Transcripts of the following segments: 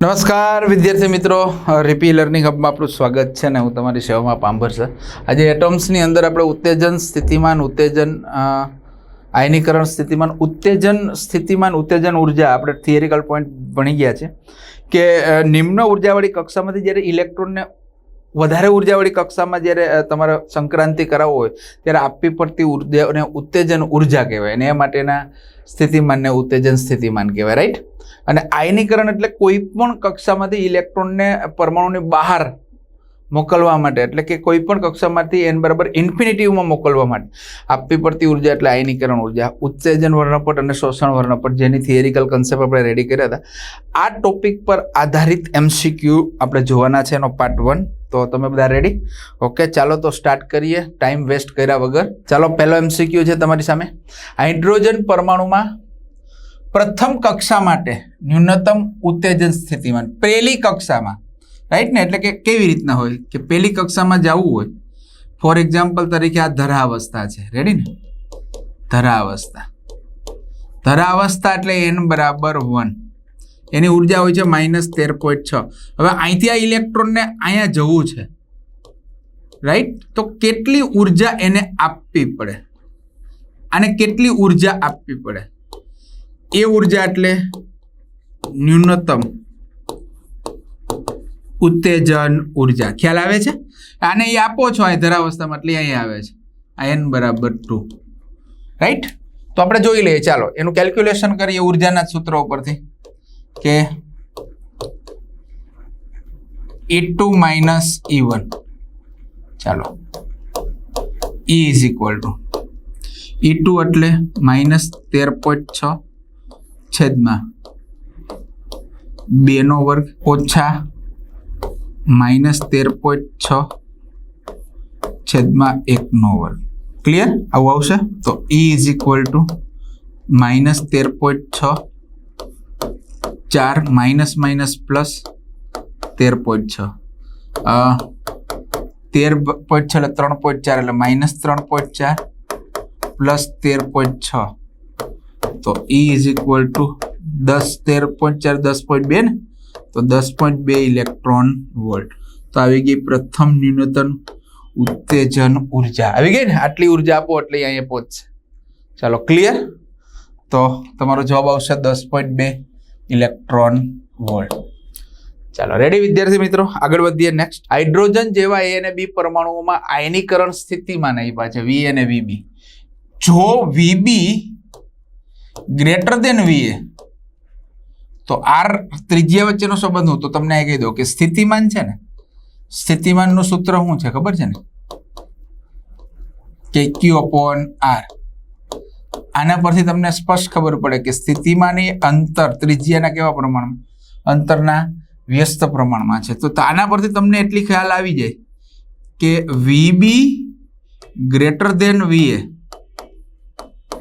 નમસ્કાર, વિદ્યાર્થી મિત્રો. રીપી લર્નિંગ હબમાં આપણું સ્વાગત છે ને હું તમારી સેવામાં પાંભર છે. આજે એટમ્સની અંદર આપણે ઉત્તેજન સ્થિતિમાન, ઉત્તેજન આયનીકરણ સ્થિતિમાન, ઉત્તેજન સ્થિતિમાન, ઉત્તેજન ઊર્જા, આપણે થિયરિકલ પોઈન્ટ ભણી ગયા છે કે નિમ્ન ઉર્જાવાળી કક્ષામાંથી જ્યારે ઇલેક્ટ્રોનને વધારે ઉર્જાવાળી કક્ષામાં જ્યારે તમારે સંક્રાંતિ કરાવવો હોય, ત્યારે આપવી પડતી ઉર્જાને ઉત્તેજન ઊર્જા કહેવાય અને એ માટેના સ્થિતિમાનને ઉત્તેજન સ્થિતિમાન કહેવાય રાઈટ અને આયનીકરણ એટલે કોઈ પણ કક્ષામાંથી ઇલેક્ટ્રોનને પરમાણુની બહાર મોકલવા માટે, એટલે કે કોઈ પણ કક્ષામાંથી એન બરાબર ઇન્ફિનિટીવમાં મોકલવા માટે. આપવી પડતી ઊર્જા એટલે આયનીકરણ ઊર્જા. ઉત્તેજન વર્ણપટ અને શોષણ વર્ણપટ, જેની થિયરિકલ કન્સેપ્ટ આપણે રેડી કર્યા હતા. આ ટોપિક પર આધારિત એમસીક્યુ આપણે જોવાના છે એનો પાર્ટ વન તો તમે બધા રેડી ઓકે ચાલો તો સ્ટાર્ટ કરીએ. ટાઈમ વેસ્ટ કર્યા વગર. ચાલો, પહેલો એમસીક્યુ છે તમારી સામે. હાઇડ્રોજન પરમાણુમાં પ્રથમ કક્ષા માટે ન્યૂનતમ ઉત્તેજન સ્થિતિમાન, પહેલી કક્ષામાં. રાઈટ ને? એટલે કે કેવી રીતના હોય? કે પહેલી કક્ષામાં જવું હોય. ફોર એક્ઝામ્પલ તરીકે આ ધરાવસ્થા છે. રેડી ને? ધરાવસ્થા. ધરાવસ્થા એટલે એન બરાબર વન એની ઊર્જા હોય છે માઇનસ તેર પોઈન્ટ છ. હવે અહીંથી આ ઇલેક્ટ્રોનને અહીંયા જવું છે. રાઈટ તો કેટલી ઊર્જા એને આપવી પડે? આને કેટલી ઊર્જા આપવી પડે? એ ઊર્જા એટલે ન્યૂનતમ ઉત્તેજન ઊર્જા. ખ્યાલ આવે છે? આને એ આપો છો અહીં ધરાવસ્થામાં એટલે અહીં આવે છે. આ એન બરાબર ટુ રાઈટ તો આપણે જોઈ લઈએ, ચાલો. એનું કેલ્ક્યુલેશન કરીએ ઉર્જાના સૂત્રો ઉપરથી કે E two minus E one ચાલો. E is equal to E two એટલે માઇનસ તેર પોઈન્ટ છ છેદમાં. બેનો વર્ગ ઓછા માઇનસ તેર પોઈન્ટ છ છેદમાં એકનો વર્ગ. ક્લિયર આવું આવશે? તો E is equal to minus તેર પોઈન્ટ છ ચાર માઇનસ માઇનસ પ્લસ તેર પોઈન્ટ છ. તેર પોઈન્ટ છ એટલે ત્રણ પોઈન્ટ ચાર એટલે માઇનસ ત્રણ પોઈન્ટ ચાર પ્લસ તેર પોઈન્ટ છ. તો ઈ ઇઝ ઇક્વલ ટુ દસ, તેર પોઈન્ટ ચાર, દસ પોઈન્ટ બે ને? તો દસ પોઈન્ટ બે ઇલેક્ટ્રોન વોલ્ટ તો આવી ગઈ પ્રથમ ન્યૂનતમ ઉત્તેજન ઊર્જા. આવી ગઈ ને? આટલી ઊર્જા આપો એટલે અહીંયા પહોંચશે. ચાલો ક્લિયર તો તમારો જવાબ આવશે દસ પોઈન્ટ બે ઇલેક્ટ્રોન વોલ્ટ ચાલો રેડી વિદ્યાર્થી મિત્રો? આગળ વધીએ નેક્સ્ટ હાઇડ્રોજન જેવા એ અને બી પરમાણુઓમાં આયનીકરણ સ્થિતિમાં નહીં પાછે વી અને વીબી જો વીબી ગ્રેટર દેન વીએ તો આર ત્રિજ્યા વચ્ચેનો સંબંધ હું તો તમને એ કહી દઉં કે સ્થિતિમાન છે ને, સ્થિતિમાનનું સૂત્ર શું છે ખબર છે ને? કે ક્યુ અપોન આર આના પરથી તમને સ્પષ્ટ ખબર પડે કે સ્થિતિમાન એ અંતર, ત્રિજ્યાના કેવા પ્રમાણમાં? અંતરના વ્યસ્ત પ્રમાણમાં છે. તો આના પરથી તમને એટલી ખ્યાલ આવી જાય કે વીબી ગ્રેટર દેન વીએ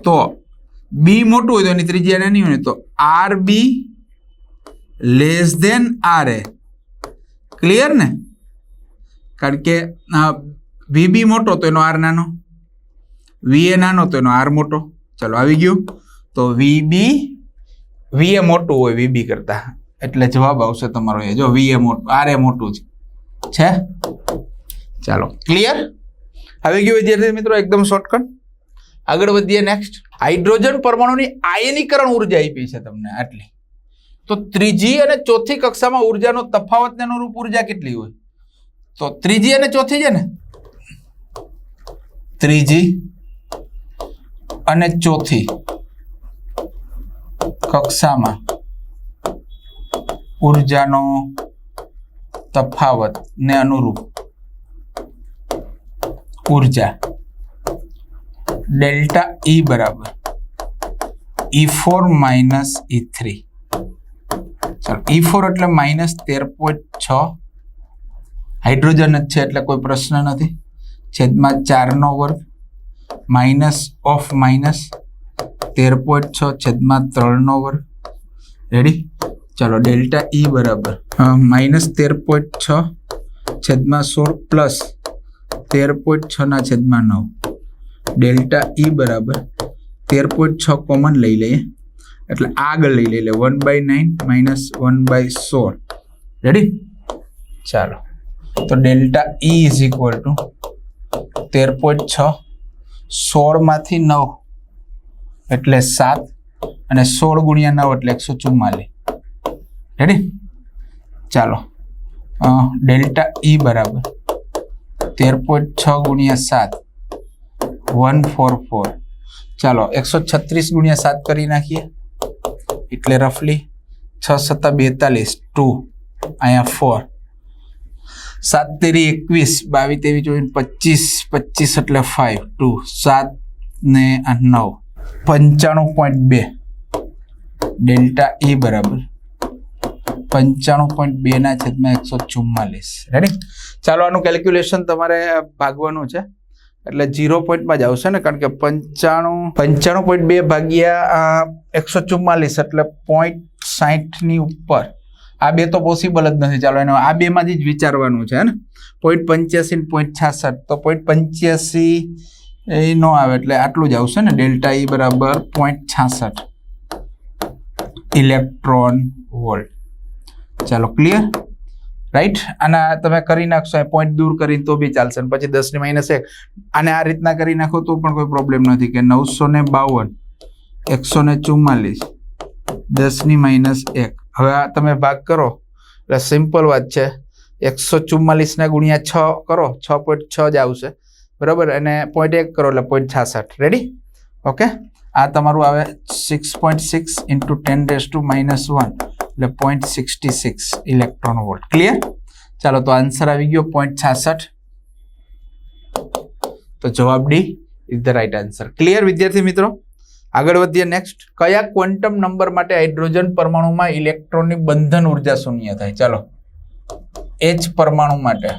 તો બી મોટું હોય તો એની ત્રિજ્યા નાની હોય તો R B less than R A clear ને? કારણ કે વીબી મોટો તો એનો આર નાનો. વીએ નાનો તો એનો આર મોટો. ચલો આવી ગયું. તો વીબી વીએ મોટું હોય વીબી કરતા. એટલે જવાબ આવશે તમારો એ જો વીએ મોટું આર એ મોટું છે. ચાલો. ક્લિયર આવી ગયું વિદ્યાર્થી મિત્રો, એકદમ શોર્ટકટ આગળ વધીએ નેક્સ્ટ હાઇડ્રોજન પરમાણુની આયનીકરણ ઊર્જા આપી છે તમને આટલી. તો ત્રીજી અને ચોથી કક્ષામાં ઉર્જાનો તફાવતને અનુરૂપ ઊર્જા કેટલી હોય? તો ત્રીજી અને ચોથી છે ને? ત્રીજી અને ચોથી કક્ષામાં ઉર્જાનો તફાવત ને અનુરૂપ ઊર્જા. ડેલ્ટા ઈ બરાબર. E four minus E three ચાલો ઈ ફોર એટલે માઇનસ તેર પોઈન્ટ છ. હાઇડ્રોજન જ છે એટલે કોઈ પ્રશ્ન નથી. છેદમાં ચારનો વર્ગ. માઇનસ ઓફ માઇનસ તેર પોઈન્ટ છ, છેદમાં ત્રણનો વર્ગ. રેડી ચાલો, ડેલ્ટા ઈ બરાબર. માઇનસ તેર પોઈન્ટ છ, છેદમાં સોળ પ્લસ તેર પોઈન્ટ છના છેદમાં નવ. ડેલ્ટા ઈ બરાબર તેર પોઈન્ટ છ કોમન લઈ લઈએ. એટલે આગળ લઈ લઈ લે one by nine minus one by સોળ. રેડી ચાલો. તો delta E is equal to તેર પોઈન્ટ છ, સોળમાંથી નવ, એટલે સાત, અને સોળ ગુણ્યા નવ એટલે એકસો ચુમ્માલીસ રેડી ચાલો. ડેલ્ટા ઈ બરાબર તેર પોઈન્ટ છ ગુણ્યા સાત વન ફોર ફોર. ચાલો, એકસો છત્રીસ ગુણ્યા સાત કરી નાખીએ. એટલે રફલી છ સત્તા બેતાલીસ, ટુ. અહીંયા ફોર સાત તેરી એકવીસ, બાવીસ તેવી ચોવીસ પચીસ પચીસ એટલે ફાઈવ ટુ. સાત ને નવ. પંચાણું પોઈન્ટ બે. ડેલ્ટા એ બરાબર. પંચાણું પોઈન્ટ બેના છેદમાં એકસો ચુમ્માલીસ. રેડી ચાલો, આનું કેલ્ક્યુલેશન તમારે ભાગવાનું છે. એટલે જીરો પોઈન્ટમાં જ આવશે ને? કારણ કે પંચાણું પંચાણું પોઈન્ટ બે ભાગ્યા એકસો ચુમ્માલીસ, એટલે પોઈન્ટ સાહીઠની ઉપર. આ બે તો પોસિબલ જ નથી. ચાલો, એનો આ બેમાંથી જ વિચારવાનું છે ને? પોઈન્ટ પંચ્યાસી ને પોઈન્ટ છાસઠ. તો પોઈન્ટ પંચ્યાસી એ ન આવે, એટલે આટલું જ આવશે ને? ડેલ્ટા ઈ બરાબર પોઈન્ટ છાસઠ. Electron volt. ચાલો ક્લિયર રાઈટ આના તમે કરી નાખશો પોઈન્ટ દૂર કરીને તો બી ચાલશે. પછી દસની માઇનસ એક. આને આ રીતના કરી નાખો તો પણ કોઈ પ્રોબ્લેમ નથી કે નવસો ને બાવન એકસો ને ચુમ્માલીસ દસની માઇનસ એક. હવે આ તમે ભાગ કરો. એટલે સિમ્પલ વાત છે. એકસો ચુમ્માલીસને ગુણ્યા છ કરો. છ પોઈન્ટ છ જ આવશે. બરાબર? અને પોઈન્ટ એક કરો એટલે પોઈન્ટ છાસઠ. રેડી ઓકે આ તમારું આવે six point six into ten days two minus one એટલે point sixty six electron volt clear ચાલો તો આન્સર આવી ગયો પોઈન્ટ છાસઠ. તો જવાબ D is the right answer clear વિદ્યાર્થી મિત્રો? આગળ વધીએ નેક્સ્ટ કયા ક્વોન્ટમ નંબર માટે હાઇડ્રોજન પરમાણુમાં ઇલેક્ટ્રોનની બંધન ઊર્જા શૂન્ય થાય? ચાલો. એચ પરમાણુ માટે.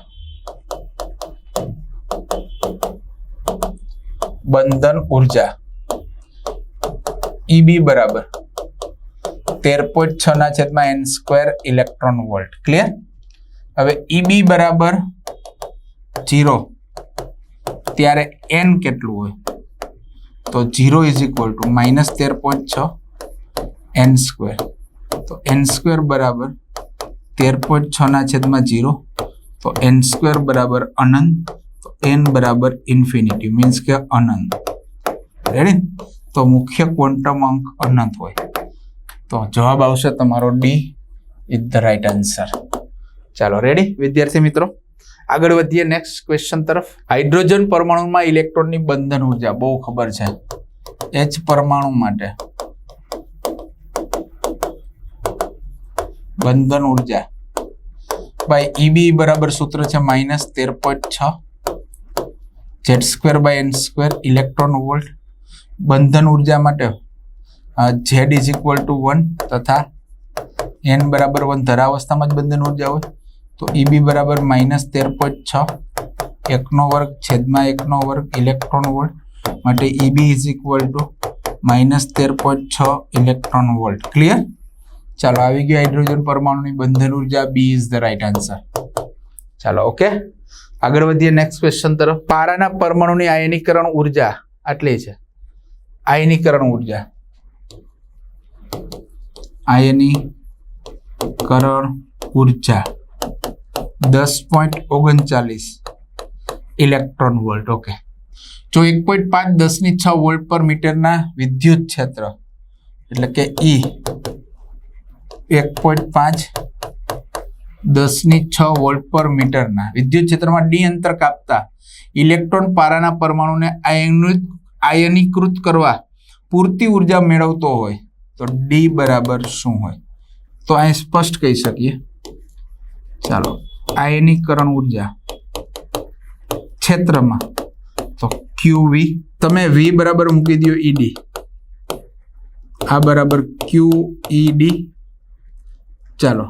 બંધન ઊર્જા. ઈબી બરાબર. તેર પોઈન્ટ છ ના છેદમાં N square electron volt clear હવે ઈબી બરાબર જીરો ત્યારે એન કેટલું હોય? તો zero is equal to minus તેર પોઈન્ટ છ એન સ્ક્વેર તો એન સ્ક્વેર બરાબર તેર પોઈન્ટ છ ના છેદમાં જીરો તો એન સ્ક્વેર બરાબર અનંત. તો એન બરાબર ઇન્ફિનિટી મીન્સ કે અનંત. રેડી તો મુખ્ય ક્વોન્ટમ અંક અનંત હોય. તો જવાબ આવશે તમારો D is the right answer ચાલો રેડી વિદ્યાર્થી મિત્રો, આગળ વધીએ નેક્સ્ટ ક્વેશ્ચન તરફ. હાઇડ્રોજન પરમાણુમાં ઇલેક્ટ્રોનની બંધન ઊર્જા, બહુ ખબર છે. એચ પરમાણુ માટે બંધન ઊર્જા બાય ઈબી બરાબર સૂત્ર છે માઇનસ તેર પોઈન્ટ છ. Z square by N square electron volt બંધન ઊર્જા માટે Z is equal to one તથા એન બરાબર વન ધરાવસ્થામાં જ બંધન ઊર્જા હોય. તો ઈબી બરાબર માઇનસ તેર પોઈન્ટ છ. એકનો વર્ગ, છેદમાં એકનો વર્ગ ઇલેક્ટ્રોન વોલ્ટ માટે E B is equal to minus તેર પોઈન્ટ છ ઇલેક્ટ્રોન વોલ્ટ ક્લિયર ચાલો, આવી ગયું હાઇડ્રોજન પરમાણુની બંધન ઊર્જા B is the right answer ચાલો ઓકે આગળ વધીએ નેક્સ્ટ ક્વેશ્ચન તરફ. પારાના પરમાણુની આયનીકરણ ઊર્જા આટલી છે. આયનીકરણ ઊર્જા. આયનીકરણ ઊર્જા. દસ પોઈન્ટ ઓગણચાલીસ ઇલેક્ટ્રોન વોલ્ટ, ઓકે. જો એક પોઈન્ટ પાંચ દસની છ વોલ્ટ પર મીટરના વિદ્યુત ક્ષેત્ર, એટલે કે ઈ એક પોઈન્ટ પાંચ દસની છ વોલ્ટ પર મીટરના વિદ્યુત ક્ષેત્રમાં ડી અંતર કાપતા ઇલેક્ટ્રોન પારાના પરમાણુને આયનીકૃત કરવા પૂરતી ઊર્જા મેળવતો હોય તો ડી બરાબર શું હોય? તો અહીં સ્પષ્ટ કહી શકીએ. ચાલો, આયનીકરણ ઊર્જા ક્ષેત્રમાં. તો ક્યુ વી તમે વી બરાબર મૂકી દો ઈડી આ બરાબર ક્યુ ઈડી ચાલો,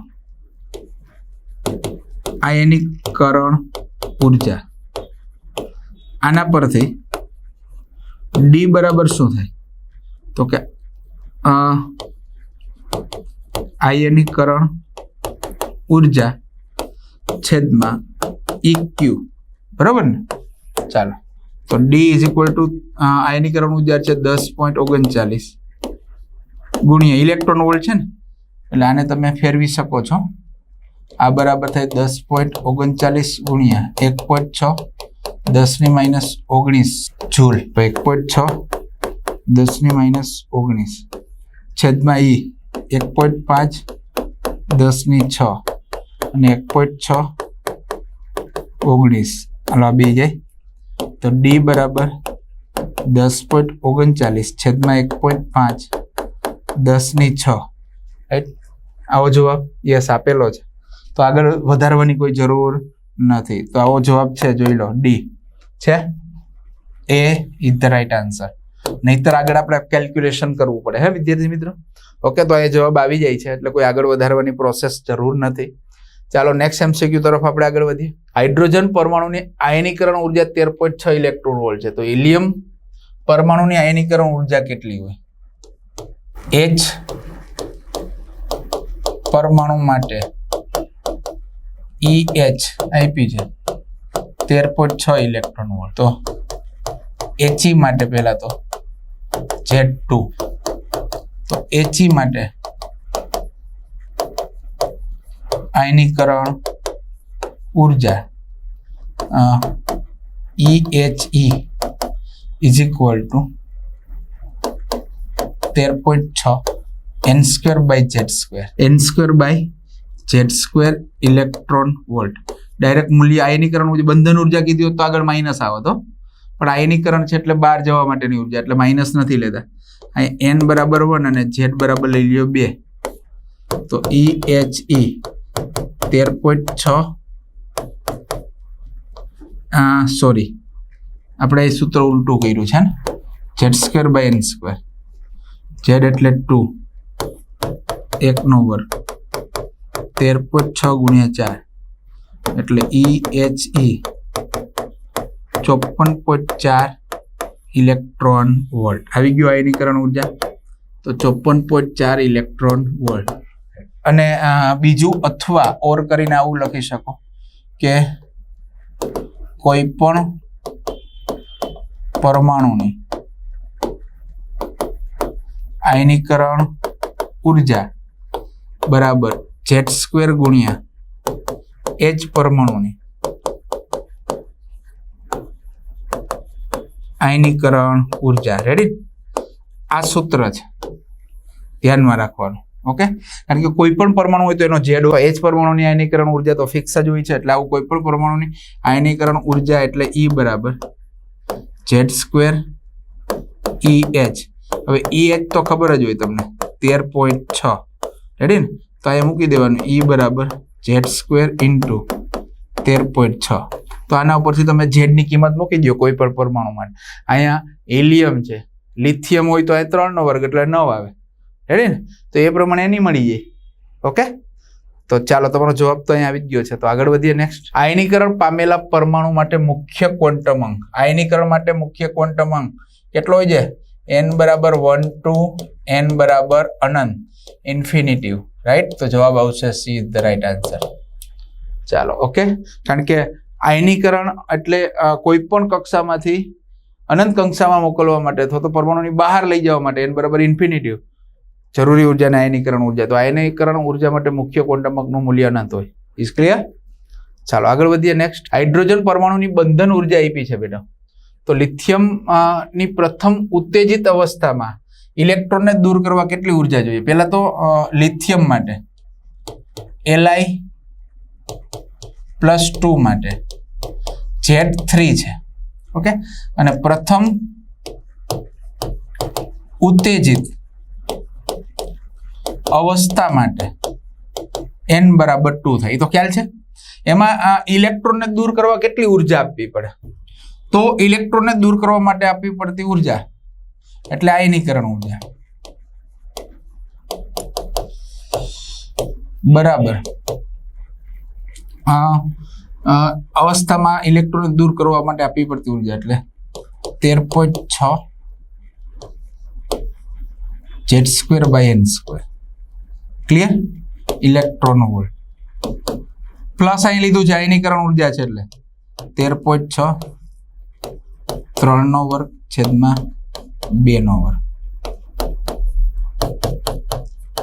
આયનીકરણ ઊર્જા. આના પરથી ડી બરાબર શું થાય? તો કે આયનીકરણ, ઊર્જા, છેદમાં ઇક્યુ બરાબર ને? ચાલો. તો ડી ઇઝ ઇક્વલ ટુ આયનીકરણ ઊર્જા છે દસ પોઈન્ટ ઓગણચાલીસ ગુણ્યા ઇલેક્ટ્રોન વોલ્ટ છે ને? એટલે આને તમે ફેરવી શકો છો. આ બરાબર થાય દસ પોઈન્ટ ઓગણચાલીસ ગુણ્યા એક પોઈન્ટ છ. દસની માઇનસ ઓગણીસ. જૂલ. તો એક પોઈન્ટ છ. દસની માઇનસ ઓગણીસ. છેદમાં ઈ. એક પોઈન્ટ પાંચ, દસની છ. અને એક પોઈન્ટ છ, ઓગણીસ. હાલો, આ બે જાય. તો ડી બરાબર દસ પોઈન્ટ ઓગણચાલીસ, છેદમાં એક પોઈન્ટ પાંચ, દસની છ. રાઈટ આવો જવાબ યસ આપેલો છે. તો આગળ વધારવાની કોઈ જરૂર નથી. તો આવો જવાબ છે, જોઈ લો ડી છે? A is the right answer નહીતર આગળ આપણે કેલ્ક્યુલેશન કરવું પડે, હે વિદ્યાર્થી મિત્રો? ઓકે તો એ જવાબ આવી જાય છે, એટલે કોઈ આગળ વધારવાની પ્રોસેસ જરૂર નથી. ચાલો નેક્સ્ટ એમસીક્યુ તરફ આપણે આગળ વધીએ. હાઇડ્રોજન પરમાણુની આયનીકરણ ઊર્જા તેર પોઈન્ટ છ ઇલેક્ટ્રોન વોલ્ટ છે. તો ઇલિયમ પરમાણુની આયનીકરણ ઊર્જા કેટલી હોય? એચ પરમાણુ માટે ઈ એચ આઈપી છે. તેર પોઈન્ટ છ ઇલેક્ટ્રોન વોલ્ટ તો એચઈ માટે પહેલાં તો ઝેડ ટુ. તો એચી માટે આયનીકરણ ઊર્જા E H E is equal to તેર પોઈન્ટ છ N square by Z square N square by Z square electron volt direct મૂલ્ય આયનીકરણ બંધન ઊર્જા કીધી હોત તો આગળ માઇનસ આવે તો? પણ આયનીકરણ છે એટલે બહાર જવા માટેની ઊર્જા, એટલે માઇનસ નથી લેતા. અહીં એન બરાબર વન અને ઝેડ બરાબર લઈ લ્યો બે. તો ઈ એચ ઈ તેર પોઈન્ટ છ. સોરી આપણે એ સૂત્ર ઉલટું કર્યું છે, ને? Z square by N square Z એટલે ટુ એકનો વર્ગ તેર પોઈન્ટ છ ગુણ્યા ચાર. એટલે ઈ એચ ઈ ચોપન પોઈન્ટ ચાર ઇલેક્ટ્રોન વોલ્ટ આવી ગયું આયનીકરણ ઊર્જા? તો ચોપન પોઈન્ટ ચાર ઇલેક્ટ્રોન વોલ્ટ અને બીજું અથવા ઓર કરીને આવું લખી શકો કે કોઈ પણ પરમાણુની આયનીકરણ ઊર્જા બરાબર જેટ સ્ક્વેર ગુણ્યા એચ પરમાણુની આયનીકરણ ઊર્જા. રેડી આ સૂત્ર છે. ધ્યાનમાં રાખવાનું. ઓકે કારણ કે કોઈ પણ પરમાણુ હોય તો એનો જેડ હોય એચ પરમાણુની આયનીકરણ ઊર્જા તો ફિક્સ જ હોય છે. એટલે આવું કોઈ પણ પરમાણુની આયનીકરણ ઊર્જા એટલે ઈ બરાબર જેડ સ્ક્વેર ઈ એચ હવે ઈ એચ તો ખબર જ હોય તમને. તેર પોઈન્ટ છ. રેડી ને તો અહીંયા મૂકી દેવાનું. ઈ બરાબર જેડ સ્ક્વેર ઇન્ટુ તેર પોઈન્ટ છ. તો આના ઉપરથી તમે ઝેડની કિંમત મૂકી દો કોઈ પણ પરમાણુ માટે. અહીંયા હિલિયમ છે, લિથિયમ હોય તો અહીંયા ત્રણનો વર્ગ એટલે નવ આવે. રેડી ને? તો એ પ્રમાણે એની મળી જાય. ઓકે તો ચાલો તમારો જવાબ તો અહીંયા આવી ગયો છે. તો આગળ વધીએ નેક્સ્ટ આયનીકરણ પામેલા પરમાણુ માટે મુખ્ય ક્વોન્ટમ અંક આયનીકરણ માટે મુખ્ય ક્વોન્ટમ અંક કેટલો હોય છે? એન બરાબર વન ટુ એન બરાબર અનંત. ઇન્ફિનિટિવ રાઈટ તો જવાબ આવશે C is the right answer ચાલો ઓકે કારણ કે આયનીકરણ એટલે કોઈ પણ કક્ષામાંથી અનંત કક્ષામાં મોકલવા માટે અથવા તો પરમાણુની બહાર લઈ જવા માટે, એન બરાબર ઇન્ફિનિટિવ જરૂરી ઉર્જાને આયનીકરણ ઊર્જા. તો આયનીકરણ ઊર્જા માટે મુખ્ય ક્વોન્ટમ અંકનું મૂલ્ય અનંત હોય. ઇઝ ક્લિયર ચાલો, આગળ વધીએ નેક્સ્ટ હાઇડ્રોજન પરમાણુની બંધન ઊર્જા આપી છે બેટા. તો લિથિયમની પ્રથમ ઉત્તેજિત અવસ્થામાં ઇલેક્ટ્રોનને દૂર કરવા કેટલી ઊર્જા જોઈએ? પહેલા તો લિથિયમ માટે. એલઆઈ પ્લસ ટુ માટે. ઝેડ થ્રી છે. ઓકે અને પ્રથમ ઉત્તેજિત અવસ્થા માટે એન બરાબર ટુ થાય. એ તો ખ્યાલ છે? એમાં આ ઇલેક્ટ્રોનને દૂર કરવા કેટલી ઊર્જા આપવી પડે? તો ઇલેક્ટ્રોનને દૂર કરવા માટે આપવી પડતી ઊર્જા. એટલે આયનીકરણ ઊર્જા. બરાબર. અ, અવસ્થામાં ઇલેક્ટ્રોન દૂર કરવા માટે આપવી પડતી ઊર્જા એટલે તેર પોઈન્ટ છ Z square by N square. Clear electron volt plus અહીં લીધું છે આયનીકરણ ઊર્જા છે એટલે તેર પોઈન્ટ છ ત્રણનો વર્ગ છેદમાં બેનો વર્ગ.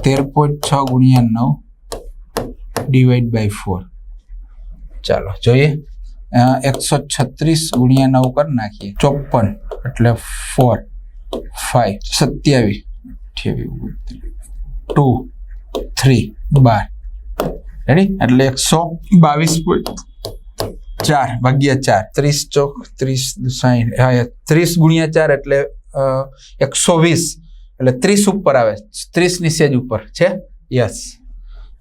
તેર પોઈન્ટ છ ગુણ્યા નવ ડિવાઈડ બાય ફોર ચાલો જોઈએ. એકસો છત્રીસ ગુણ્યા નવ કરી નાખીએ. ચોપન એટલે ફોર ફાઈવ સત્યાવીસ. અઠ્યાવીસ ટુ થ્રી બાર. રેડી એટલે એકસો બાવીસ ચાર ભાગ્યા ચાર. ત્રીસ ચોક, ત્રીસ સાહીઠ હા ત્રીસ ગુણ્યા ચાર એટલે એકસો વીસ. એટલે ત્રીસ ઉપર આવે. ત્રીસની સેજ ઉપર છે? યસ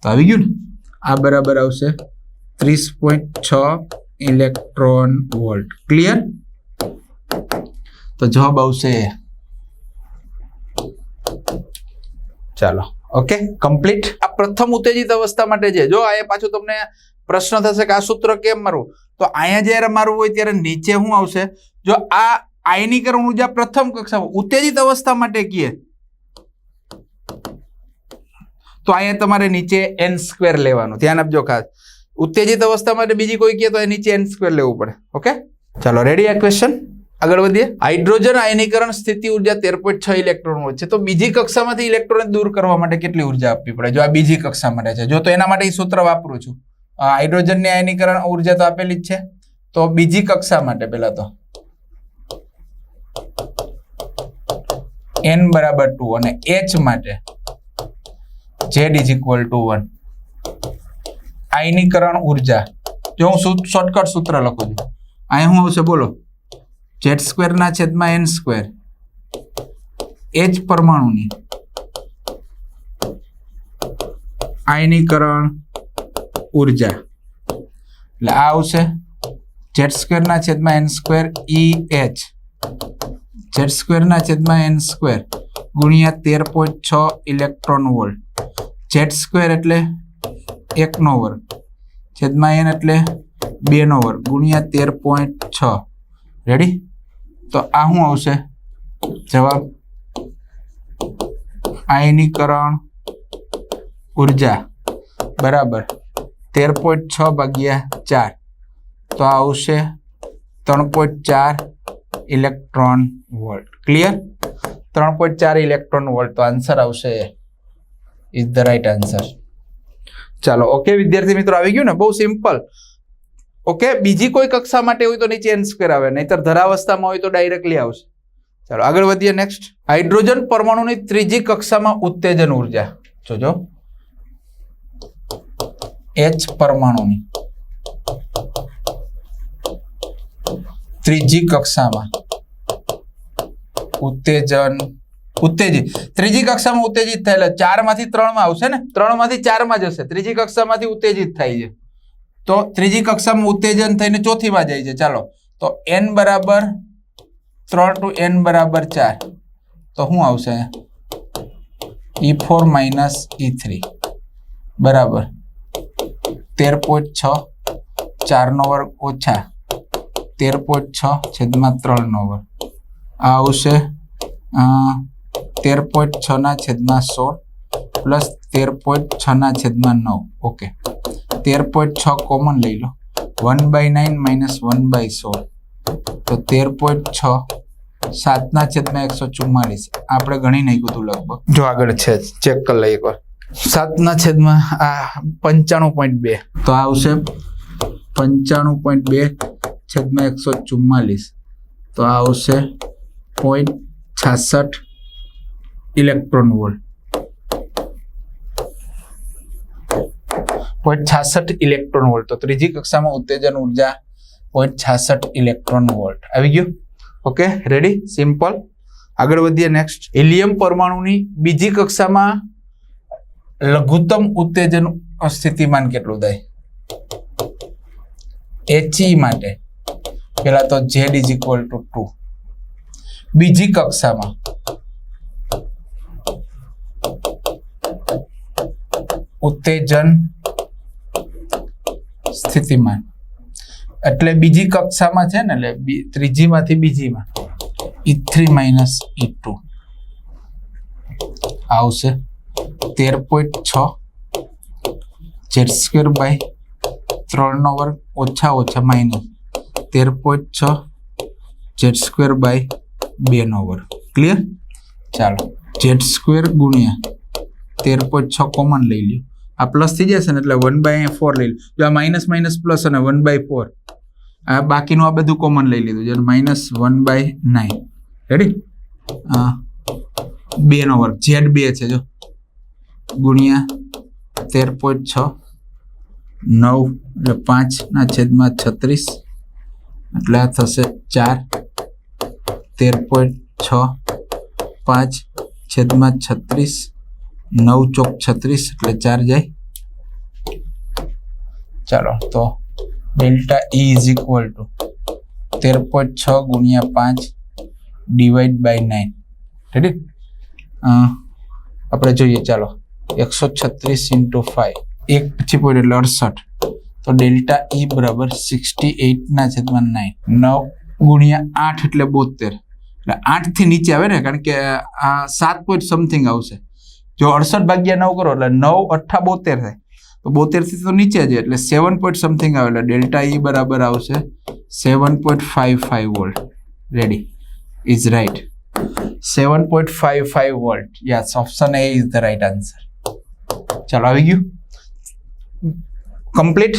તો આવી ગયું ને? આ બરાબર આવશે. ત્રીસ પોઈન્ટ છ ઇલેક્ટ્રોન વોલ્ટ. ક્લિયર તો જવાબ આવશે. ચાલો. ઓકે કમ્પ્લીટ આ પ્રથમ ઉત્તેજિત અવસ્થા માટે છે. જો આ પાછું તમને પ્રશ્ન થશે કે આ સૂત્ર કેમ મારવું? તો અહીંયા જ્યારે મારવું હોય ત્યારે નીચે શું આવશે? જો આ આયનીકરણ ઊર્જા પ્રથમ કક્ષામાં, ઉત્તેજિત અવસ્થા માટે કીએ. તો અહીંયા તમારે નીચે એન સ્ક્વેર લેવાનું. ધ્યાન આપજો ખાસ. ઉત્તેજિત અવસ્થા માટે બીજી કોઈ કહે તો એ નીચે એન સ્ક્વેર લેવું પડે. ઓકે ચાલો રેડી આ ક્વેશ્ચન આગળ વધીએ. હાઇડ્રોજન આયનીકરણ સ્થિતિ ઊર્જા તેર પોઈન્ટ છ ઇલેક્ટ્રોન હોય છે. તો બીજી કક્ષામાંથી ઇલેક્ટ્રોન દૂર કરવા માટે કેટલી ઊર્જા આપવી પડે? જો આ બીજી કક્ષા માટે છે. જો તો એના માટે એ સૂત્ર વાપરું છું. હાઇડ્રોજનની આયનીકરણ ઊર્જા તો આપેલી જ છે. તો બીજી કક્ષા માટે પહેલા તો. એન બરાબર ટુ અને એચ માટે Z is equal to one આયનીકરણ ઊર્જા. જો હું શોર્ટકટ સૂત્ર લખું છું. અહીંયા શું આવશે બોલો. જેટ સ્ક્વેરના છેદમાં એન સ્ક્વેર એચ પરમાણુની. આયનીકરણ ઊર્જા. એટલે આ આવશે. જેટ સ્ક્વેરના છેદમાં N square E H Z સ્ક્વેરના છેદમાં એન સ્ક્વેર ગુણ્યા તેર પોઈન્ટ છ ઇલેક્ટ્રોન વોલ્ટ. જેટ સ્ક્વેર એટલે એકનો વર્ગ છેદમાં એન એટલે બેનો વર્ગ ગુણ્યા તેર પોઈન્ટ છ. રેડી તો આ શું આવશે? જવાબ. આયનીકરણ ઊર્જા. બરાબર. તેર પોઈન્ટ છ ભાગ્યા ચાર. તો આ આવશે ત્રણ પોઈન્ટ ચાર ઇલેક્ટ્રોન વોલ્ટ. ક્લિયર ત્રણ પોઈન્ટ ચાર ઇલેક્ટ્રોન વોલ્ટ. તો આન્સર આવશે. ઇઝ ધ રાઈટ આન્સર ચાલો ઓકે વિદ્યાર્થી મિત્રો, આવી ગયું ને? બહુ સિમ્પલ ઓકે બીજી કોઈ કક્ષા માટે હોય તો નીચે ચેન્જ કરાવે નહીં નહીતર ધરાવસ્થામાં હોય તો ડાયરેક્ટલી આવશે ચાલો, આગળ વધીએ નેક્સ્ટ હાઇડ્રોજન પરમાણુની ત્રીજી કક્ષામાં ઉત્તેજન ઊર્જા. જોજો. એચ પરમાણુની. ત્રીજી કક્ષામાં ઉત્તેજન ઉત્તેજિત. ત્રીજી કક્ષામાં ઉત્તેજિત થયેલા ચારમાંથી ત્રણમાં આવશે ને? ત્રણમાંથી ચારમાં જશે ત્રીજી કક્ષામાંથી ઉત્તેજિત થાય છે. તો ત્રીજી કક્ષામાં ઉત્તેજન થઈને ચોથી માં જાય છે. ચાલો. તો એન બરાબર ત્રણ ટુ એન બરાબર ચાર. તો શું આવશે? E four minus E three બરાબર. તેર પોઈન્ટ છ ચારનો વર્ગ ઓછા તેર પોઈન્ટ છ છેદમાં ત્રણનો વર્ગ. આ આવશે તેર પોઈન્ટ છના છેદમાં સોળ પ્લસ તેર પોઈન્ટ છના છેદમાં નવ. ઓકે તેર પોઈન્ટ છ કોમન લઈ લો. One by nine minus one by સોળ. તો તેર પોઈન્ટ છ સાતના છેદમાં એકસો ચુમ્માલીસ આપણે ગણી નાખ્યું હતું લગભગ. જો આગળ છે ચેક કરી લઈએ એકવાર. સાતના છેદમાં આ પંચાણું પોઈન્ટ બે. તો આવશે પંચાણું પોઈન્ટ બે છેદમાં એકસો ચુમ્માલીસ તો આવશે પોઈન્ટ છાસઠ ઇલેક્ટ્રોન વોલ્ટ પોઈન્ટ છાસઠ ઇલેક્ટ્રોન વોલ્ટ તો ત્રીજી કક્ષામાં ઉત્તેજન ઊર્જા પોઈન્ટ છાસઠ ઇલેક્ટ્રોન વોલ્ટ. આવી ગયું? ઓકે રેડી સિમ્પલ આગળ વધીએ નેક્સ્ટ હિલિયમ પરમાણુની બીજી કક્ષામાં લઘુત્તમ ઉત્તેજન સ્થિતિમાન કેટલું થાય? એચઈ માટે. પેલા તો Z is equal to two બીજી કક્ષામાં ઉત્તેજન સ્થિતિમાન. એટલે બીજી કક્ષામાં છે ને, એટલે ત્રીજીમાંથી બીજીમાં. E three minus E two આવશે. તેર પોઈન્ટ છ ઝેડ સ્ક્વેર બાય ત્રણનો વર્ગ ઓછા ઓછા માઇનસ તેર પોઈન્ટ છ ઝેડ સ્ક્વેર બાય બેનો વર્ગ. ક્લિયર ચાલો. ઝેડ સ્ક્વેર ગુણ્યા તેર પોઈન્ટ છ કોમન લઈ લ્યો. આ પ્લસ થઈ જશે ને એટલે વન બાય ફોર લઈ લો જો આ માઇનસ માઇનસ પ્લસ અને વન બાય ફોર આ બાકીનું આ બધું કોમન લઈ લીધું. છે minus one by nine ready બેનો વર્ગ. ઝેડ બે છે, જો. ગુણ્યા તેર પોઈન્ટ છ નવ. એટલે પાંચના છેદમાં છત્રીસ. એટલે આ થશે ચાર. તેર પોઈન્ટ છ પાંચ છેદમાં છત્રીસ. નવ ચોક છત્રીસ એટલે ચાર જાય. ચાલો, તો delta E is equal to તેર પોઈન્ટ છ ગુણ્યા પાંચ ડિવાઈડ બાય નાઇન રેડી આપણે જોઈએ, ચાલો. એકસો છત્રીસ ઇન્ટુ ફાઈવ એક પછી પોઈન્ટ એટલે અડસઠ. તો ડેલ્ટા ઈ બરાબર સિક્સટી એઇટના છેદમાં નાઇન નવ ગુણ્યા આઠ એટલે બોતેર. એટલે આઠથી નીચે આવે ને, કારણ કે આ સાત પોઈન્ટ સમથિંગ આવશે. જો અડસઠ ભાગ્યા નવ કરો એટલે નવ અઠ્ઠા બોતેર થાય. તો બોતેરથી તો નીચે જ એટલે સેવન પોઈન્ટ સમથિંગ આવે એટલે ડેલ્ટા ઈ બરાબર આવશે seven point five five volt ready is right seven point five five volt yes option A is the right answer ચાલો આવી ગયું? કમ્પ્લીટ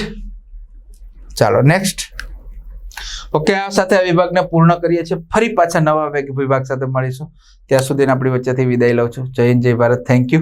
ચાલો નેક્સ્ટ ઓકે આ સાથે આ વિભાગને પૂર્ણ કરીએ છીએ. ફરી પાછા નવા વિભાગ સાથે મળીશું. ત્યાં સુધી આપણી વચ્ચેથી વિદાય લઉં છું. જય હિન્દ, જય ભારત. Thank you